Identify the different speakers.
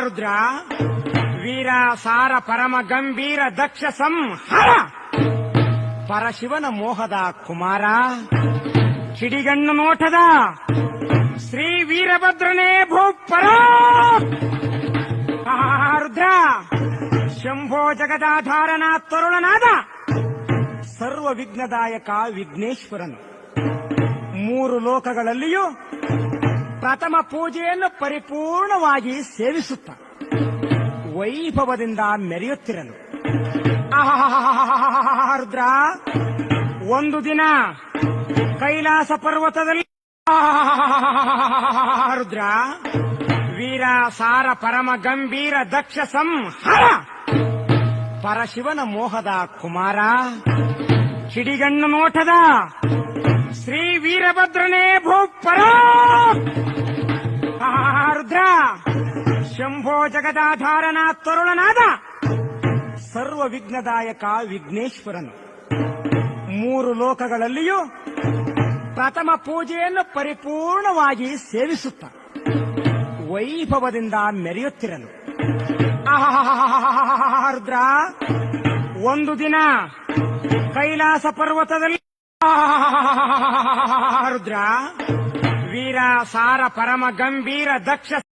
Speaker 1: ರುದ್ರ. ವೀರ, ಸಾರ, ಪರಮ, ಗಂಭೀರ, ದಕ್ಷ, ಸಂಹಾರ. ಪರಶಿವನ ಮೋಹದ ಕುಮಾರ. ಕಿಡಿಗಣ್ಣ ನೋಟದ ಶ್ರೀ ವೀರಭದ್ರನೇ ಭೂಪರ. ರುದ್ರ. ಶಂಭೋ ಜಗದಾಧಾರನ ತರುಣನಾದ. ಸರ್ವ ವಿಘ್ನದಾಯಕ ವಿಘ್ನೇಶ್ವರನು. ಮೂರು ಲೋಕಗಳಲ್ಲಿಯೂ ಪ್ರಥಮ ಪೂಜೆಯನ್ನು ಪರಿಪೂರ್ಣವಾಗಿ ಸೇವಿಸುತ್ತ ವೈಭವದಿಂದ ಮೆರೆಯುತ್ತಿರಲು. ರುದ್ರ ಒಂದು ದಿನ ಕೈಲಾಸ ಪರ್ವತದಲ್ಲಿ ರುದ್ರ ವೀರ ಸಾರ ಪರಮ ಗಂಭೀರ ದಕ್ಷ ಸಂಹಾರ ಪರಶಿವನ ಮೋಹದ ಕುಮಾರ. ಕಿಡಿಗಣ್ಣು ನೋಟದ ಶ್ರೀ ವೀರಭದ್ರನೇ ಭೂಪರ. ಶಂಭೋ ಜಗದಾಧಾರನ ತರುಣನಾದ ಸರ್ವ ವಿಘ್ನದಾಯಕ ವಿಘ್ನೇಶ್ವರನು. ಮೂರು ಲೋಕಗಳಲ್ಲಿಯೂ ಪ್ರಥಮ ಪೂಜೆಯನ್ನು ಪರಿಪೂರ್ಣವಾಗಿ ಸೇವಿಸುತ್ತ ವೈಭವದಿಂದ ಆಹಾಹಾಹಾಹಾಹಾ, ರುದ್ರ ಒಂದು ದಿನ ಕೈಲಾಸ ಪರ್ವತದಲ್ಲಿ ರುದ್ರ ವೀರ ಸಾರ ಪರಮ ಗಂಭೀರ ದಕ್ಷ